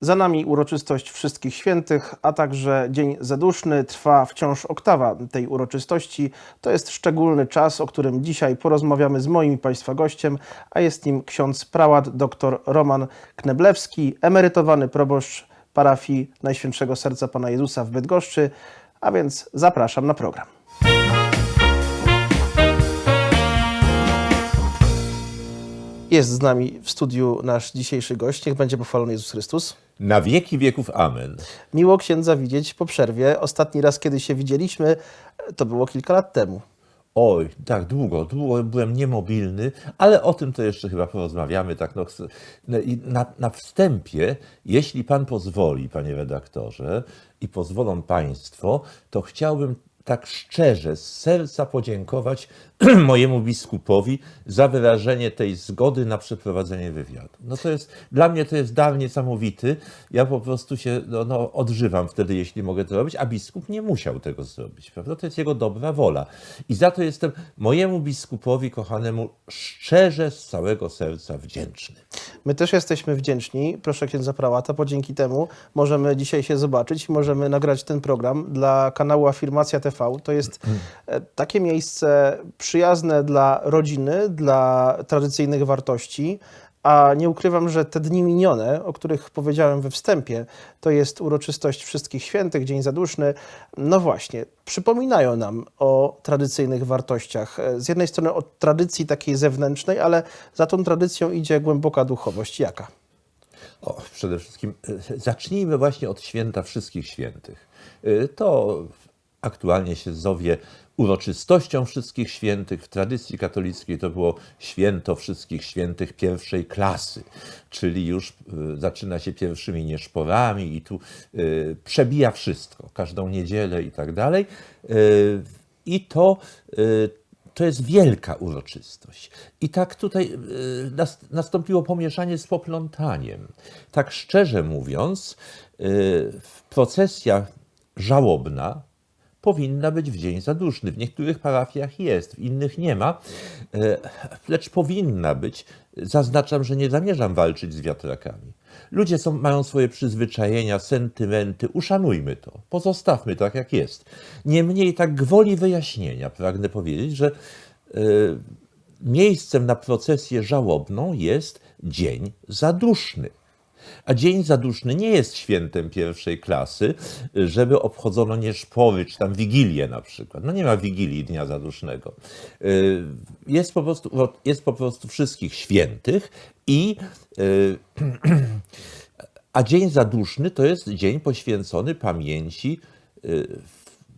Za nami uroczystość Wszystkich Świętych, a także Dzień Zaduszny. Trwa wciąż oktawa tej uroczystości. To jest szczególny czas, o którym dzisiaj porozmawiamy z moim Państwa gościem, a jest nim ksiądz prałat dr Roman Kneblewski, emerytowany proboszcz parafii Najświętszego Serca Pana Jezusa w Bydgoszczy. A więc zapraszam na program. Jest z nami w studiu nasz dzisiejszy gość. Niech będzie pochwalony Jezus Chrystus. Na wieki wieków amen. Miło księdza widzieć po przerwie. Ostatni raz, kiedy się widzieliśmy, to było kilka lat temu. Oj, tak długo, długo byłem niemobilny, ale o tym to jeszcze chyba porozmawiamy. Tak, no, no, na, na wstępie, jeśli pan pozwoli, panie redaktorze, i pozwolą państwo, to chciałbym tak szczerze, z serca podziękować mojemu biskupowi za wyrażenie tej zgody na przeprowadzenie wywiadu. No to jest, dla mnie to jest dar niesamowity. Ja po prostu się no, no, odżywam wtedy, jeśli mogę to robić, a biskup nie musiał tego zrobić, prawda? To jest jego dobra wola. I za to jestem mojemu biskupowi, kochanemu, szczerze z całego serca wdzięczny. My też jesteśmy wdzięczni, proszę księdza prałata, bo dzięki temu możemy dzisiaj się zobaczyć, możemy nagrać ten program dla kanału Afirmacja TV. To jest e, takie miejsce przyjazne dla rodziny, dla tradycyjnych wartości, a nie ukrywam, że te dni minione, o których powiedziałem we wstępie, to jest uroczystość Wszystkich Świętych, Dzień Zaduszny, no właśnie, przypominają nam o tradycyjnych wartościach. E, Z jednej strony o tradycji takiej zewnętrznej, ale za tą tradycją idzie głęboka duchowość. Jaka? O, przede wszystkim e, zacznijmy właśnie od święta wszystkich świętych. To aktualnie się zowie uroczystością wszystkich świętych. W tradycji katolickiej to było święto wszystkich świętych pierwszej klasy, czyli już e, zaczyna się pierwszymi nieszporami i tu e, przebija wszystko, każdą niedzielę i tak dalej. E, I to to jest wielka uroczystość. I tak tutaj y, nas, nastąpiło pomieszanie z poplątaniem. Tak szczerze mówiąc, y, procesja żałobna powinna być w dzień zaduszny. W niektórych parafiach jest, w innych nie ma, y, lecz powinna być. Zaznaczam, że nie zamierzam walczyć z wiatrakami. Ludzie są, mają swoje przyzwyczajenia, sentymenty, uszanujmy to, pozostawmy tak jak jest. Niemniej tak gwoli wyjaśnienia pragnę powiedzieć, że y, miejscem na procesję żałobną jest dzień zaduszny. A dzień zaduszny nie jest świętem pierwszej klasy, żeby obchodzono nieszpory, czy tam wigilię na przykład. No nie ma wigilii Dnia Zadusznego. Y, Jest po prostu, jest po prostu wszystkich świętych i y, a dzień zaduszny to jest dzień poświęcony pamięci y,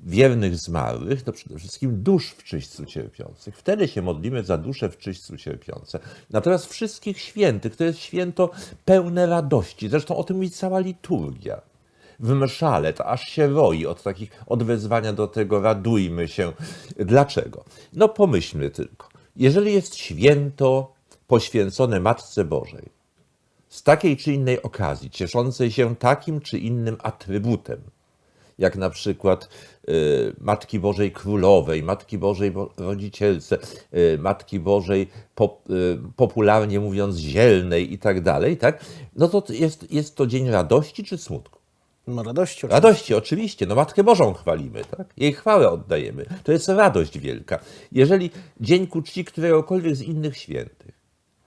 wiernych zmarłych, to przede wszystkim dusz w czyśćcu cierpiących. Wtedy się modlimy za dusze w czyśćcu cierpiące. Natomiast wszystkich świętych to jest święto pełne radości. Zresztą o tym mówi cała liturgia. W mszale to aż się roi od takich, od wezwania do tego radujmy się. Dlaczego? No pomyślmy tylko. Jeżeli jest święto poświęcone Matce Bożej, z takiej czy innej okazji, cieszącej się takim czy innym atrybutem, jak na przykład Matki Bożej Królowej, Matki Bożej Bo- Rodzicielce, y, Matki Bożej pop, y, popularnie mówiąc zielnej i tak dalej, tak? No to jest, jest to dzień radości czy smutku? No radości oczywiście. Radości, oczywiście. No Matkę Bożą chwalimy, tak? Jej chwałę oddajemy. To jest radość wielka. Jeżeli dzień ku czci któregokolwiek z innych świętych,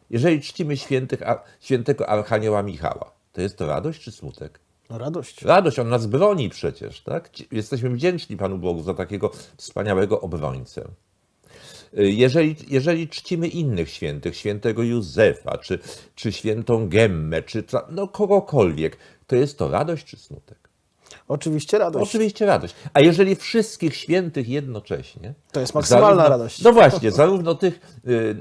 jeżeli czcimy świętych, świętego Archanioła Michała, to jest to radość czy smutek? No radość. Radość, on nas broni przecież, tak? Jesteśmy wdzięczni Panu Bogu za takiego wspaniałego obrońcę. Y, Jeżeli, jeżeli czcimy innych świętych, świętego Józefa, czy, czy świętą Gemmę, czy no kogokolwiek, to jest to radość czy smutek? Oczywiście radość. Oczywiście radość. A jeżeli wszystkich świętych jednocześnie. To jest maksymalna radość. No właśnie, zarówno tych y,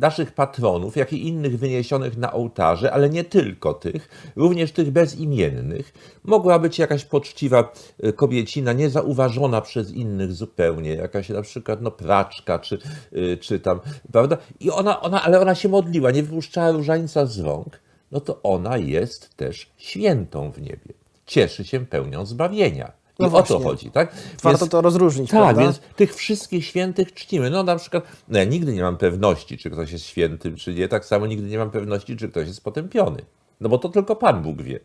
naszych patronów, jak i innych wyniesionych na ołtarze, ale nie tylko tych, również tych bezimiennych, mogła być jakaś poczciwa y, kobiecina, niezauważona przez innych zupełnie, jakaś na przykład no, praczka, czy, y, czy tam, prawda? I ona, ona, ale ona się modliła, nie wypuszczała różańca z rąk, no to ona jest też świętą w niebie. Cieszy się pełnią zbawienia. I No o to chodzi, tak? Warto Więc- to rozróżnić, tak, prawda? więc tych wszystkich świętych czcimy. No na przykład, no ja nigdy nie mam pewności, czy ktoś jest świętym, czy nie. Tak samo nigdy nie mam pewności, czy ktoś jest potępiony. No bo to tylko Pan Bóg wie.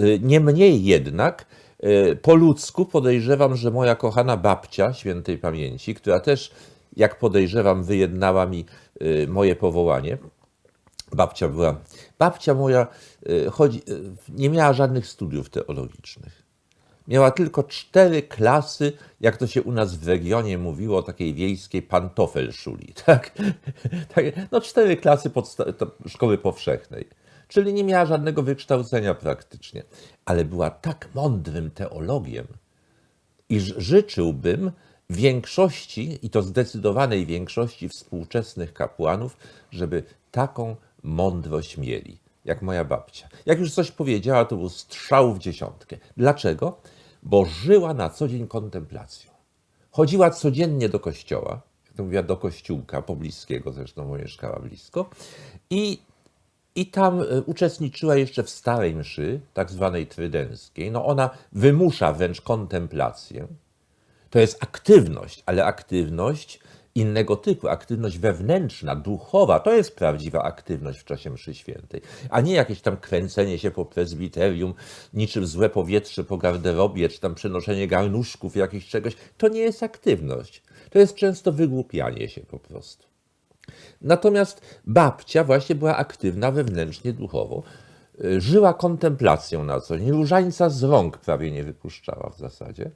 Y, Niemniej jednak y, po ludzku podejrzewam, że moja kochana babcia świętej pamięci, która też, jak podejrzewam, wyjednała mi y, moje powołanie, babcia była, babcia moja y, chodzi, y, nie miała żadnych studiów teologicznych. Miała tylko cztery klasy, jak to się u nas w regionie mówiło, takiej wiejskiej pantoffelschuli, tak? tak? No cztery klasy szkoły powszechnej. Czyli nie miała żadnego wykształcenia praktycznie. Ale była tak mądrym teologiem, iż życzyłbym większości, i to zdecydowanej większości współczesnych kapłanów, żeby taką mądrość mieli, jak moja babcia. Jak już coś powiedziała, to był strzał w dziesiątkę. Dlaczego? Bo żyła na co dzień kontemplacją. Chodziła codziennie do kościoła, jak to mówiła, do kościółka pobliskiego, zresztą mieszkała blisko, i i tam e, uczestniczyła jeszcze w starej mszy, tak zwanej trydenckiej. No ona wymusza wręcz kontemplację. To jest aktywność, ale aktywność innego typu, aktywność wewnętrzna, duchowa. To jest prawdziwa aktywność w czasie mszy świętej, a nie jakieś tam kręcenie się po prezbiterium, niczym złe powietrze po garderobie, czy tam przenoszenie garnuszków, jakichś czegoś. To nie jest aktywność. To jest często wygłupianie się po prostu. Natomiast babcia właśnie była aktywna wewnętrznie, duchowo. Y, Żyła kontemplacją na co dzień. Różańca z rąk prawie nie wypuszczała w zasadzie.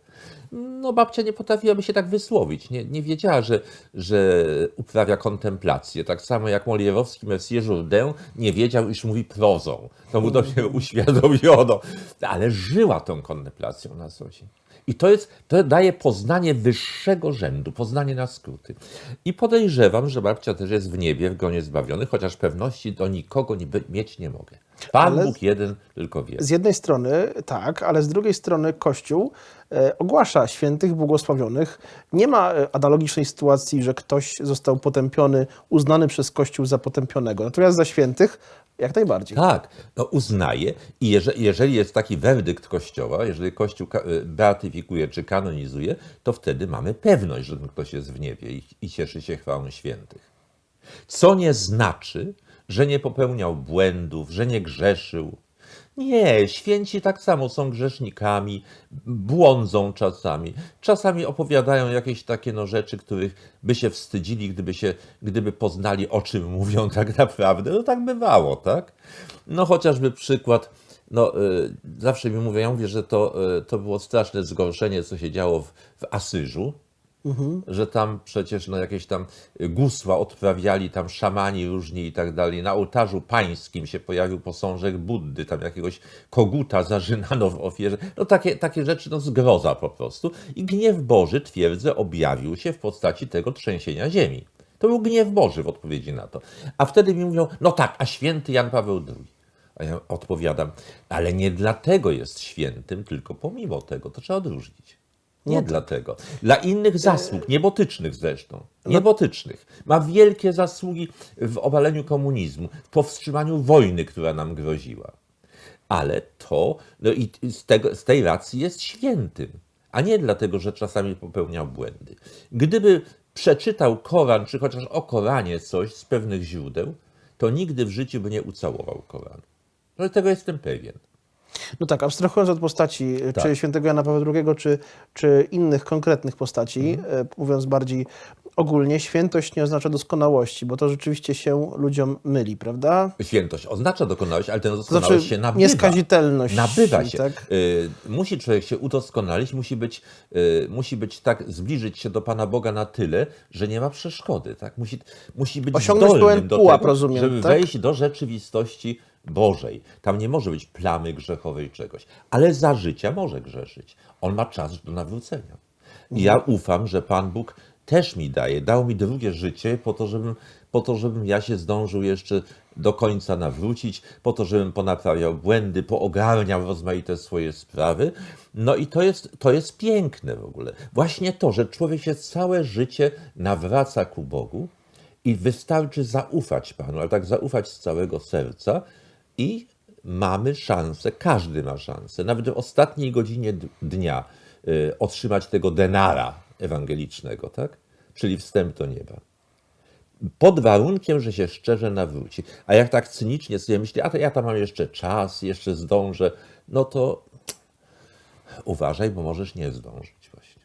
No babcia nie potrafiłaby się tak wysłowić. Nie, nie wiedziała, że, że uprawia kontemplację. Tak samo jak Molierowski Messier Jourdain nie wiedział, iż mówi prozą. To mu dopiero uświadomiono. Ale żyła tą kontemplacją na co dzień. I to, jest, to daje poznanie wyższego rzędu, poznanie na skróty. I podejrzewam, że babcia też jest w niebie, w gronie zbawionych, chociaż pewności do nikogo nie, mieć nie mogę. Pan Ale- Bóg jeden tylko wie. Z jednej strony tak, ale z drugiej strony Kościół e, ogłasza świętych błogosławionych. Nie ma e, analogicznej sytuacji, że ktoś został potępiony, uznany przez Kościół za potępionego. Natomiast za świętych jak najbardziej. Tak, no uznaje i jeżeli, jeżeli jest taki werdykt Kościoła, jeżeli Kościół y, beatyfikuje czy kanonizuje, to wtedy mamy pewność, że ten ktoś jest w niebie i, i cieszy się chwałą świętych. Co nie znaczy, że nie popełniał błędów, że nie grzeszył. Nie, święci tak samo są grzesznikami, błądzą czasami. Czasami opowiadają jakieś takie no, rzeczy, których by się wstydzili, gdyby, się, gdyby poznali, o czym mówią tak naprawdę. No tak bywało, tak? No chociażby przykład, no y, zawsze mi mówią, ja mówię, że to, y, to było straszne zgorszenie, co się działo w, w Asyżu, że tam przecież no, jakieś tam gusła odprawiali, tam szamani różni i tak dalej. Na ołtarzu pańskim się pojawił posążek Buddy, tam jakiegoś koguta zażynano w ofierze. No takie, takie rzeczy, no zgroza po prostu. I gniew Boży, twierdzę, objawił się w postaci tego trzęsienia ziemi. To był gniew Boży w odpowiedzi na to. A wtedy mi mówią, no tak, a święty Jan Paweł II. A ja odpowiadam, ale nie dlatego jest świętym, tylko pomimo tego, to trzeba odróżnić. Nie dlatego. Dla innych zasług, niebotycznych zresztą, niebotycznych. Ma wielkie zasługi w obaleniu komunizmu, w powstrzymaniu wojny, która nam groziła. Ale to, no i z, tego, z tej racji jest świętym, a nie dlatego, że czasami popełniał błędy. Gdyby przeczytał Koran, czy chociaż o Koranie coś z pewnych źródeł, to nigdy w życiu by nie ucałował Koranu. No tego jestem pewien. No tak, abstrahując od postaci, Tak. czy świętego Jana Pawła II, czy, czy innych konkretnych postaci, Mhm. e, mówiąc bardziej ogólnie, świętość nie oznacza doskonałości, bo to rzeczywiście się ludziom myli, prawda? Świętość oznacza dokonalność, ale ten doskonałość znaczy się nabywa. nieskazitelność. Nabywa się. Tak? Y, musi człowiek się udoskonalić, musi być, y, musi być tak, zbliżyć się do Pana Boga na tyle, że nie ma przeszkody. Tak? Musi, musi być Osiągnąć zdolnym do pułap, tego, rozumiem, żeby tak? wejść do rzeczywistości Bożej. Tam nie może być plamy grzechowej czegoś, ale za życia może grzeszyć. On ma czas do nawrócenia. I ja ufam, że Pan Bóg też mi daje, dał mi drugie życie po to, żebym, po to, żebym ja się zdążył jeszcze do końca nawrócić, po to, żebym ponaprawiał błędy, poogarniał rozmaite swoje sprawy. No i to jest, to jest piękne w ogóle. Właśnie to, że człowiek się całe życie nawraca ku Bogu i wystarczy zaufać Panu, ale tak zaufać z całego serca i mamy szansę, każdy ma szansę, nawet w ostatniej godzinie dnia y, otrzymać tego denara ewangelicznego, tak? Czyli wstęp do nieba. Pod warunkiem, że się szczerze nawróci. A jak tak cynicznie sobie myśli, a to ja tam mam jeszcze czas, jeszcze zdążę, no to uważaj, bo możesz nie zdążyć właśnie.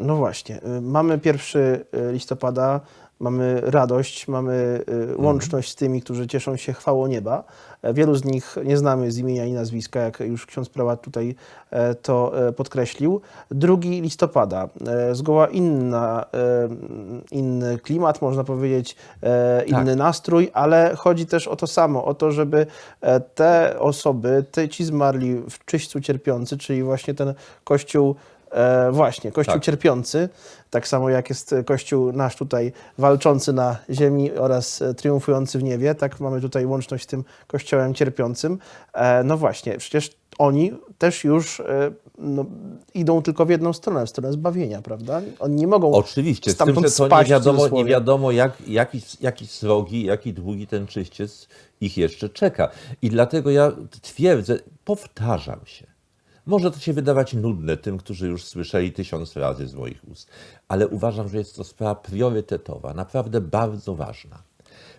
No właśnie, y, mamy 1 listopada, mamy radość, mamy y, łączność z tymi, którzy cieszą się chwałą nieba. E, Wielu z nich nie znamy z imienia i nazwiska, jak już ksiądz prałat tutaj e, to e, podkreślił. 2 listopada, zgoła inna, inny klimat, można powiedzieć, e, inny nastrój, ale chodzi też o to samo, o to, żeby te osoby, te, ci zmarli w czyśćcu cierpiący, czyli właśnie ten kościół E, właśnie, Kościół Tak. cierpiący, tak samo jak jest Kościół nasz tutaj walczący na ziemi oraz e, triumfujący w niebie, tak mamy tutaj łączność z tym Kościołem cierpiącym. E, no właśnie, przecież oni też już e, no, idą tylko w jedną stronę, w stronę zbawienia, prawda? Oni nie mogą Oczywiście, z tym, stamtąd że to nie wiadomo, nie wiadomo jak, jaki, jaki srogi, jaki długi ten czyściec ich jeszcze czeka. I dlatego ja twierdzę, powtarzam się. Może to się wydawać nudne tym, którzy już słyszeli tysiąc razy z moich ust, ale uważam, że jest to sprawa priorytetowa, naprawdę bardzo ważna.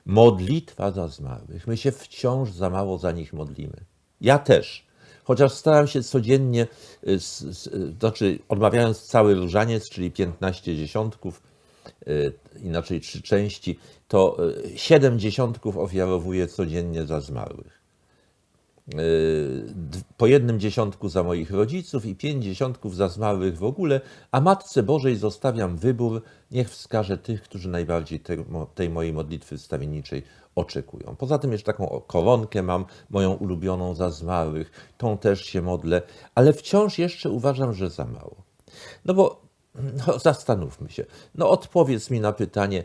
Modlitwa za zmarłych. My się wciąż za mało za nich modlimy. Ja też. Chociaż staram się codziennie, y, y, znaczy odmawiając cały różaniec, czyli 15 dziesiątków, y, inaczej trzy części, to siedem dziesiątków ofiarowuję codziennie za zmarłych. Y, Po jednym dziesiątku za moich rodziców i pięć dziesiątków za zmarłych w ogóle, a Matce Bożej zostawiam wybór, niech wskaże tych, którzy najbardziej tej, mo- tej mojej modlitwy wstawienniczej oczekują. Poza tym jeszcze taką koronkę mam, moją ulubioną za zmarłych, tą też się modlę, ale wciąż jeszcze uważam, że za mało. No bo no, zastanówmy się. No odpowiedz mi na pytanie,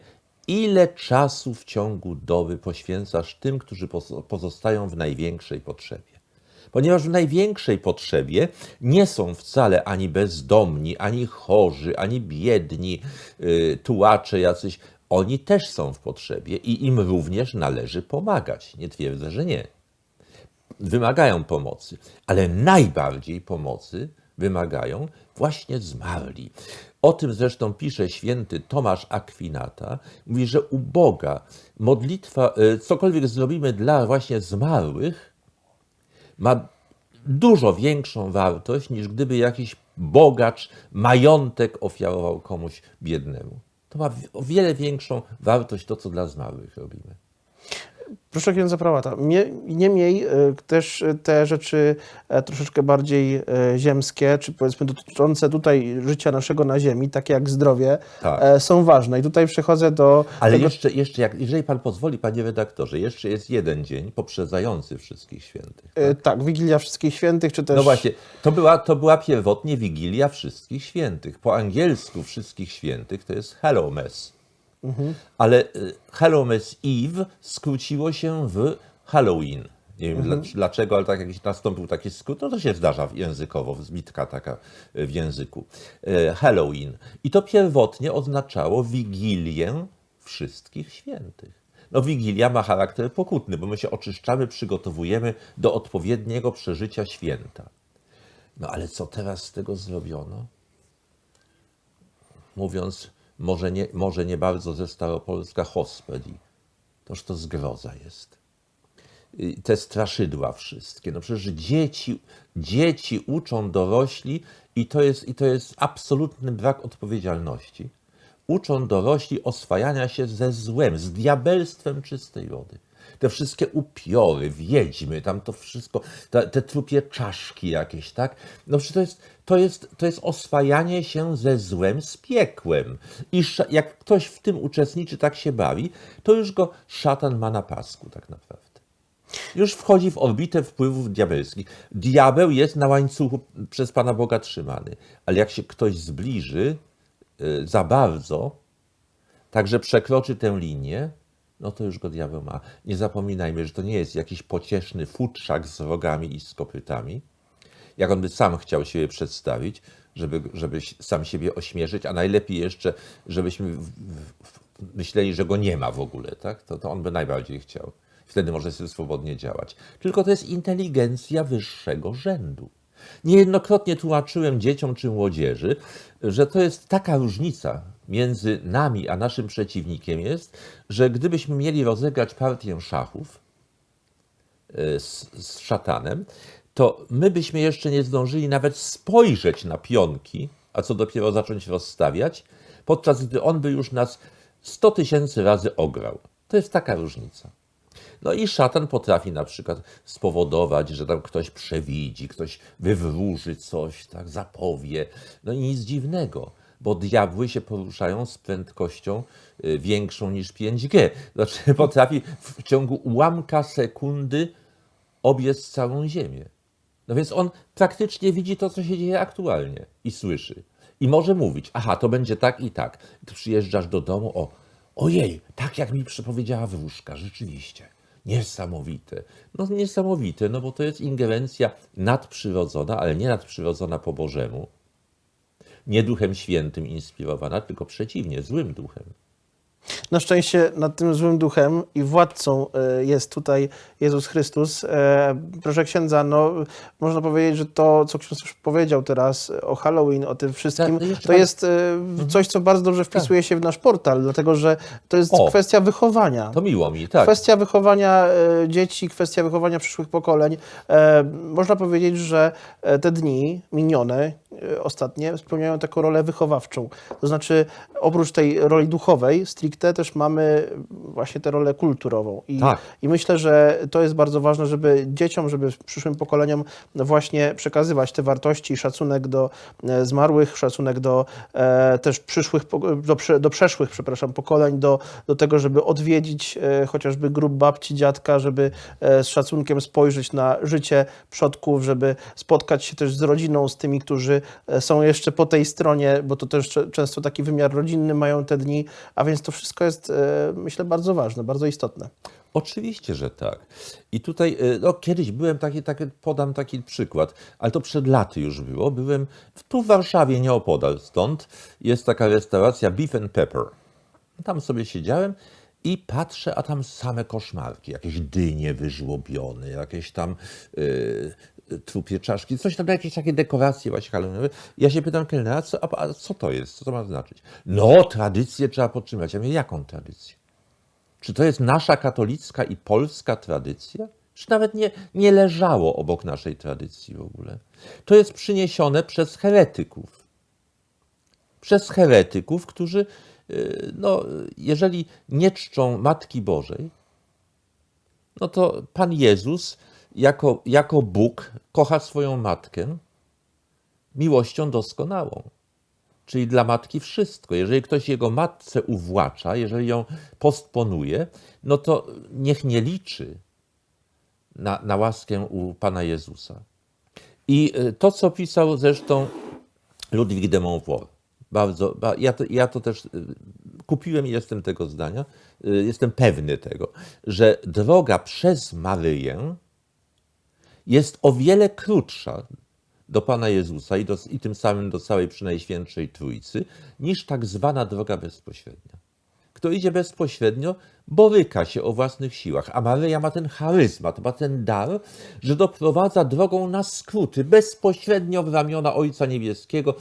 ile czasu w ciągu doby poświęcasz tym, którzy pozostają w największej potrzebie? Ponieważ w największej potrzebie nie są wcale ani bezdomni, ani chorzy, ani biedni, yy, tułacze jacyś. Oni też są w potrzebie i im również należy pomagać. Nie twierdzę, że nie wymagają pomocy, ale najbardziej pomocy wymagają właśnie zmarli. O tym zresztą pisze święty Tomasz Akwinata. Mówi, że u Boga modlitwa, e, cokolwiek zrobimy dla właśnie zmarłych, ma dużo większą wartość niż gdyby jakiś bogacz majątek ofiarował komuś biednemu. To ma o wiele większą wartość to, co dla zmarłych robimy. Proszę księdza prałata. Niemniej e, też e, te rzeczy e, troszeczkę bardziej e, ziemskie, czy powiedzmy dotyczące tutaj życia naszego na ziemi, takie jak zdrowie, Tak. e, są ważne. I tutaj przechodzę do Ale tego, jeszcze, jeszcze jak, jeżeli pan pozwoli, panie redaktorze, jeszcze jest jeden dzień poprzedzający wszystkich świętych. e, tak, Wigilia Wszystkich Świętych, czy też... No właśnie, to była, to była pierwotnie Wigilia Wszystkich Świętych. Po angielsku Wszystkich Świętych to jest Hello Mass. Ale y, Mass Eve skróciło się w Halloween. Nie wiem dla- dlaczego, ale tak jak nastąpił taki skrót, no to się zdarza językowo, zbitka taka y, w języku. Y, Halloween. I to pierwotnie oznaczało Wigilię Wszystkich Świętych. No Wigilia ma charakter pokutny, bo my się oczyszczamy, przygotowujemy do odpowiedniego przeżycia święta. No ale co teraz z tego zrobiono? Mówiąc może nie, może nie bardzo ze staropolska hospedi, toż to zgroza jest. Te straszydła wszystkie. No przecież dzieci, dzieci uczą dorośli i to, jest, i to jest absolutny brak odpowiedzialności. Uczą dorośli oswajania się ze złem, z diabelstwem czystej wody. Te wszystkie upiory, wiedźmy, tam to wszystko, te, te trupie czaszki jakieś, tak? No przecież to jest, to, jest, to jest oswajanie się ze złem, z piekłem. I jak ktoś w tym uczestniczy, tak się bawi, to już go szatan ma na pasku tak naprawdę. Już wchodzi w orbitę wpływów diabelskich. Diabeł jest na łańcuchu przez Pana Boga trzymany, ale jak się ktoś zbliży y, za bardzo, także przekroczy tę linię, no to już go diabeł ma. Nie zapominajmy, że to nie jest jakiś pocieszny futrzak z rogami i z kopytami, jak on by sam chciał siebie przedstawić, żeby, żeby sam siebie ośmieszyć, a najlepiej jeszcze, żebyśmy myśleli, że go nie ma w ogóle, tak? to, to on by najbardziej chciał. Wtedy może sobie swobodnie działać. Tylko to jest inteligencja wyższego rzędu. Niejednokrotnie tłumaczyłem dzieciom czy młodzieży, że to jest taka różnica między nami a naszym przeciwnikiem jest, że gdybyśmy mieli rozegrać partię szachów e, z, z szatanem, to my byśmy jeszcze nie zdążyli nawet spojrzeć na pionki, a co dopiero zacząć rozstawiać, podczas gdy on by już nas 100 tysięcy razy ograł. To jest taka różnica. No i szatan potrafi na przykład spowodować, że tam ktoś przewidzi, ktoś wywróży coś, tak, zapowie. No i nic dziwnego, bo diabły się poruszają z prędkością y, większą niż 5G. Znaczy potrafi w ciągu ułamka sekundy obiec całą Ziemię. No więc on praktycznie widzi to, co się dzieje aktualnie i słyszy. I może mówić, aha, to będzie tak i tak. Ty przyjeżdżasz do domu, o, ojej, tak jak mi przepowiedziała wróżka, rzeczywiście. Niesamowite. No niesamowite, no bo to jest ingerencja nadprzyrodzona, ale nie nadprzyrodzona po Bożemu. Nie Duchem Świętym inspirowana, tylko przeciwnie, złym duchem. Na szczęście nad tym złym duchem i władcą e, jest tutaj Jezus Chrystus. E, Proszę księdza, no, można powiedzieć, że to, co ksiądz już powiedział teraz o Halloween, o tym wszystkim, Tak, to jest e, coś, co bardzo dobrze wpisuje się w nasz portal, dlatego że to jest O. kwestia wychowania. To miło mi, tak. Kwestia wychowania e, dzieci, kwestia wychowania przyszłych pokoleń. E, Można powiedzieć, że e, te dni minione, e, ostatnie, spełniają taką rolę wychowawczą. To znaczy, oprócz tej roli duchowej, stricte też mamy właśnie tę rolę kulturową. I, Tak. I myślę, że to jest bardzo ważne, żeby dzieciom, żeby przyszłym pokoleniom właśnie przekazywać te wartości, szacunek do e, zmarłych, szacunek do e, też przyszłych, do, do przeszłych, przepraszam, pokoleń, do, do tego, żeby odwiedzić e, chociażby grób babci, dziadka, żeby e, z szacunkiem spojrzeć na życie przodków, żeby spotkać się też z rodziną, z tymi, którzy e, są jeszcze po tej stronie, bo to też często taki wymiar rodzinny mają te dni, a więc to wszystko jest, e, myślę, bardzo ważne, bardzo istotne. Oczywiście, że tak. I tutaj, y, no kiedyś byłem taki, taki, podam taki przykład, ale to przed laty już było. Byłem tu w Warszawie, nieopodal stąd, jest taka restauracja Beef and Pepper. Tam sobie siedziałem i patrzę, a tam same koszmarki, jakieś dynie wyżłobione, jakieś tam y, y, trupie czaszki, coś tam, jakieś takie dekoracje właśnie halloweenowe. Ja się pytam kelnera, co, a, a co to jest, co to ma znaczyć? No, tradycję trzeba podtrzymać. Ja mówię, jaką tradycję? Czy to jest nasza katolicka i polska tradycja? Czy nawet nie, nie leżało obok naszej tradycji w ogóle? To jest przyniesione przez heretyków. Przez heretyków, którzy, yy, no, jeżeli nie czczą Matki Bożej, no to Pan Jezus jako, jako Bóg kocha swoją matkę miłością doskonałą czyli dla matki wszystko. Jeżeli ktoś jego matce uwłacza, jeżeli ją postponuje, no to niech nie liczy na, na łaskę u Pana Jezusa. I y, to, co pisał zresztą Ludwik de Montfort, bardzo, ba- ja to, ja to też y, kupiłem i jestem tego zdania, y, jestem pewny tego, że droga przez Maryję jest o wiele krótsza do Pana Jezusa i, do, i tym samym do całej Przynajświętszej Trójcy, niż tak zwana droga bezpośrednia. Kto idzie bezpośrednio, boryka się o własnych siłach, a Maryja ma ten charyzmat, ma ten dar, że doprowadza drogą na skróty, bezpośrednio w ramiona Ojca Niebieskiego,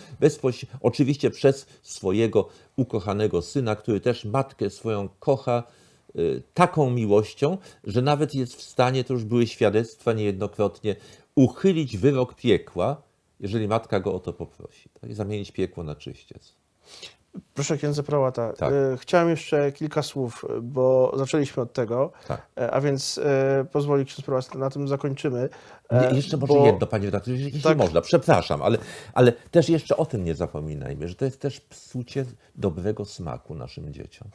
oczywiście przez swojego ukochanego Syna, który też Matkę swoją kocha y, taką miłością, że nawet jest w stanie, to już były świadectwa niejednokrotnie, uchylić wyrok piekła, jeżeli matka go o to poprosi. Tak? Zamienić piekło na czyściec. Proszę księdza prałata, Tak. e, chciałem jeszcze kilka słów, e, bo zaczęliśmy od tego, Tak. e, a więc pozwoli ksiądz prałata, na tym zakończymy. E, jeszcze może bo- jedno, panie redaktorze, jeśli Tak. można, przepraszam, ale, ale też jeszcze o tym nie zapominajmy, że to jest też psucie dobrego smaku naszym dzieciom.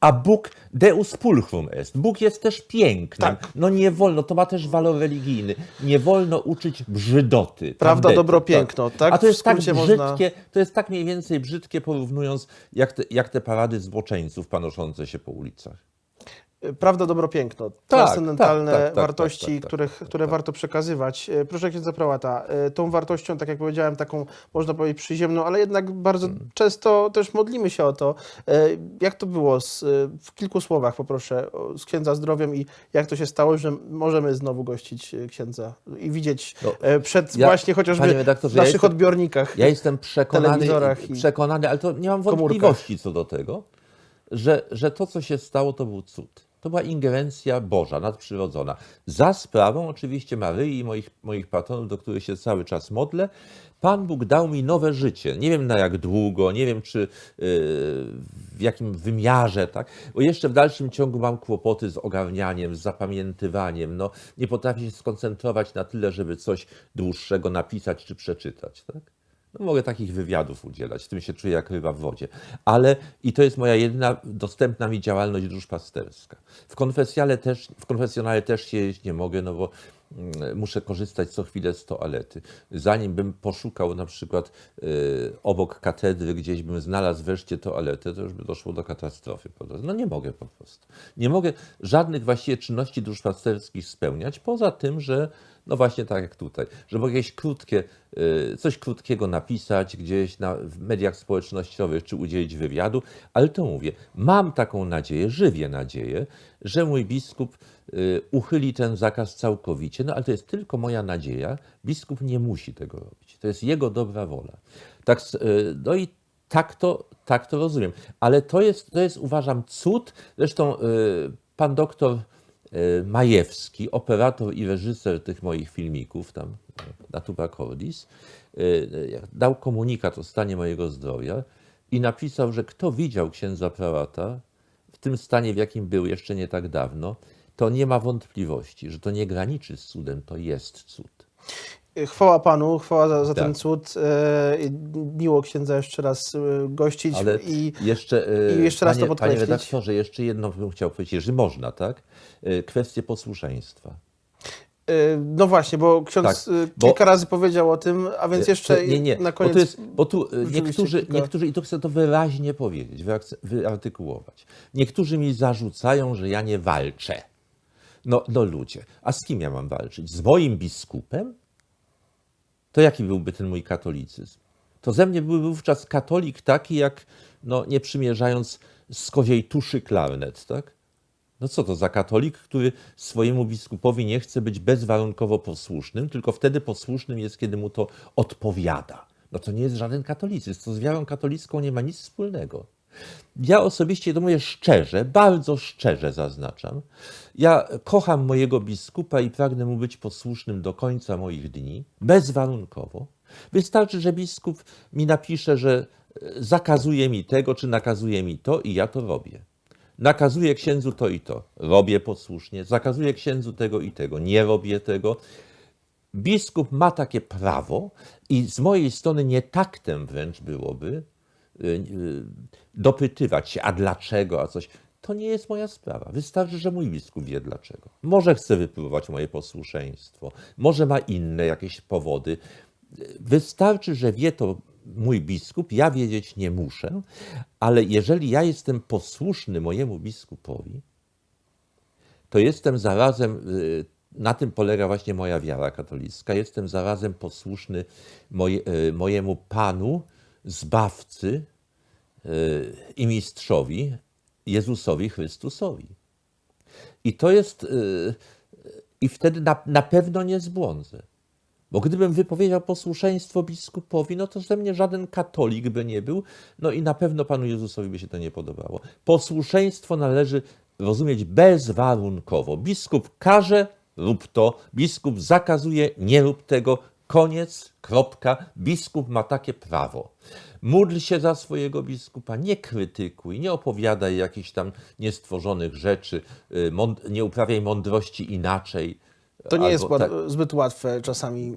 A Bóg Deus pulchrum est. Bóg jest też piękny. Tak. No nie wolno, to ma też walor religijny. Nie wolno uczyć brzydoty. Prawda, tandety, dobro, piękno, tak? A to jest tak brzydkie, można- to jest tak mniej więcej brzydkie, porównując jak te, jak te parady zboczeńców panoszące się po ulicach. Prawda, dobro, piękno. Transcendentalne tak, tak, tak, wartości, tak, tak, tak, których, tak, które tak. warto przekazywać. E, Proszę księdza prałata, e, tą wartością, tak jak powiedziałem, taką można powiedzieć przyziemną, ale jednak bardzo Mm. często też modlimy się o to. E, Jak to było? Z, w kilku słowach poproszę z księdza zdrowiem i jak to się stało, że możemy znowu gościć księdza i widzieć No, przed ja- właśnie chociażby w ja naszych jestem- odbiornikach. Ja jestem przekonany, przekonany, ale to nie mam komórkach. wątpliwości co do tego, że, że to, co się stało, to był cud. To była ingerencja Boża, nadprzyrodzona. Za sprawą oczywiście Maryi i moich, moich patronów, do których się cały czas modlę, Pan Bóg dał mi nowe życie. Nie wiem na jak długo, nie wiem czy yy, w jakim wymiarze, tak? Bo jeszcze w dalszym ciągu mam kłopoty z ogarnianiem, z zapamiętywaniem. No, nie potrafię się skoncentrować na tyle, żeby coś dłuższego napisać czy przeczytać, tak? No, mogę takich wywiadów udzielać, tym się czuję jak ryba w wodzie. Ale i to jest moja jedyna dostępna mi działalność duszpasterska. W konfesjale też, w konfesjonale też siedzieć nie mogę, no bo mm, muszę korzystać co chwilę z toalety. Zanim bym poszukał na przykład y, obok katedry, gdzieś bym znalazł wreszcie toaletę, to już by doszło do katastrofy. No nie mogę po prostu. Nie mogę żadnych właściwie czynności duszpasterskich spełniać, poza tym, że no właśnie tak jak tutaj, że mogę jakieś krótkie, y, coś krótkiego napisać gdzieś na, w mediach społecznościowych, czy udzielić wywiadu, ale to mówię, mam taką nadzieję, żywię nadzieję, że mój biskup y, uchyli ten zakaz całkowicie, no ale to jest tylko moja nadzieja, biskup nie musi tego robić, to jest jego dobra wola. Tak, y, no i tak to, tak to rozumiem, ale to jest, to jest uważam cud, zresztą pan doktor Majewski, operator i reżyser tych moich filmików, tam y, Natura Cordis, y, y, dał komunikat o stanie mojego zdrowia i napisał, że kto widział księdza prałata w tym stanie, w jakim był jeszcze nie tak dawno, to nie ma wątpliwości, że to nie graniczy z cudem, to jest cud. Chwała Panu, chwała za, za ten Tak. cud. E, i miło księdza jeszcze raz e, gościć Ale i jeszcze, i jeszcze raz panie, to Panie podkreślić. redaktorze, jeszcze jedno bym chciał powiedzieć, jeżeli można, tak? Kwestie posłuszeństwa. no właśnie, bo ksiądz Tak, bo- kilka razy powiedział o tym, a więc jeszcze nie, nie, na bo, koniec. to jest, bo tu niektórzy, kilka- niektórzy, i to chcę to wyraźnie powiedzieć, wyartykułować, niektórzy mi zarzucają, że ja nie walczę. No, no ludzie, a z kim ja mam walczyć? Z moim biskupem? To jaki byłby ten mój katolicyzm? To ze mnie byłby wówczas katolik taki, jak, no nie przymierzając z koziej tuszy klarnet, tak? No co to za katolik, który swojemu biskupowi nie chce być bezwarunkowo posłusznym, tylko wtedy posłusznym jest, kiedy mu to odpowiada. No to nie jest żaden katolicyzm, to z wiarą katolicką nie ma nic wspólnego. Ja osobiście to mówię szczerze, bardzo szczerze zaznaczam. Ja kocham mojego biskupa i pragnę mu być posłusznym do końca moich dni, bezwarunkowo. Wystarczy, że biskup mi napisze, że e, zakazuje mi tego, czy nakazuje mi to, i ja to robię. Nakazuję księdzu to i to, robię posłusznie. Zakazuję księdzu tego i tego, nie robię tego. Biskup ma takie prawo i z mojej strony nietaktem wręcz byłoby dopytywać się, a dlaczego, a coś. To nie jest moja sprawa. Wystarczy, że mój biskup wie dlaczego. Może chce wypróbować moje posłuszeństwo, może ma inne jakieś powody. Wystarczy, że wie to mój biskup, ja wiedzieć nie muszę, ale jeżeli ja jestem posłuszny mojemu biskupowi, to jestem zarazem, y, na tym polega właśnie moja wiara katolicka, jestem zarazem posłuszny moje, y, mojemu Panu, Zbawcy y, i Mistrzowi, Jezusowi Chrystusowi. I to jest, y, i wtedy na, na pewno nie zbłądzę. Bo gdybym wypowiedział posłuszeństwo biskupowi, no to ze mnie żaden katolik by nie był, no i na pewno Panu Jezusowi by się to nie podobało. Posłuszeństwo należy rozumieć bezwarunkowo. Biskup każe, rób to, biskup zakazuje, nie rób tego, koniec, kropka. Biskup ma takie prawo. Módl się za swojego biskupa, nie krytykuj, nie opowiadaj jakichś tam niestworzonych rzeczy, y, nie uprawiaj mądrości inaczej. to nie jest tak- zbyt łatwe czasami.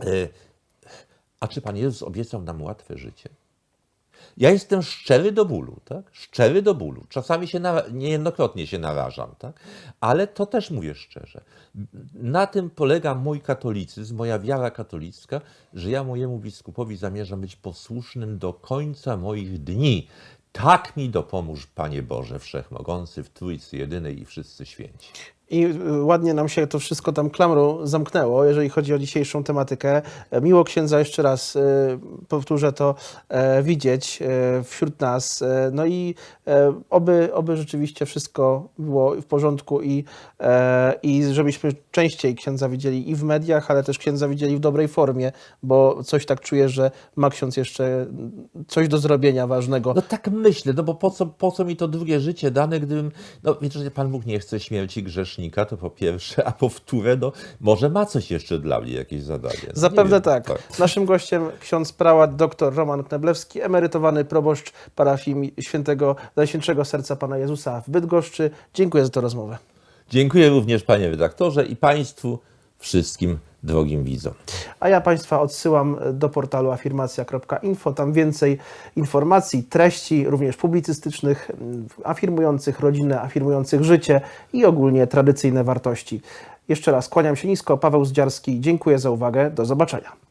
E, A czy Pan Jezus obiecał nam łatwe życie? Ja jestem szczery do bólu, tak? Szczery do bólu. Czasami się nara- niejednokrotnie się narażam, tak? Ale to też mówię szczerze. Na tym polega mój katolicyzm, moja wiara katolicka, że ja mojemu biskupowi zamierzam być posłusznym do końca moich dni. Tak mi dopomóż, Panie Boże Wszechmogący, w Trójcy Jedynej i wszyscy święci. I y, ładnie nam się to wszystko tam klamrą zamknęło, jeżeli chodzi o dzisiejszą tematykę. E, Miło księdza jeszcze raz, y, powtórzę to, e, widzieć e, wśród nas. No i oby, oby rzeczywiście wszystko było w porządku i, i żebyśmy częściej księdza widzieli i w mediach, ale też księdza widzieli w dobrej formie, bo coś tak czuję, że ma ksiądz jeszcze coś do zrobienia ważnego. No tak myślę, no bo po co, po co mi to drugie życie dane, gdybym, no wiecie, Pan Bóg nie chce śmierci grzesznika, to po pierwsze, a po wtóre, no może ma coś jeszcze dla mnie, jakieś zadanie. No, Zapewne wiem, tak. Naszym gościem ksiądz prałat dr Roman Kneblewski, emerytowany proboszcz parafii świętego Najświętszego Serca Pana Jezusa w Bydgoszczy. Dziękuję za tę rozmowę. Dziękuję również Panie redaktorze i Państwu wszystkim drogim widzom. A ja Państwa odsyłam do portalu afirmacja.info. Tam więcej informacji, treści, również publicystycznych, mm, afirmujących rodzinę, afirmujących życie i ogólnie tradycyjne wartości. Jeszcze raz kłaniam się nisko. Paweł Zdziarski, dziękuję za uwagę. Do zobaczenia.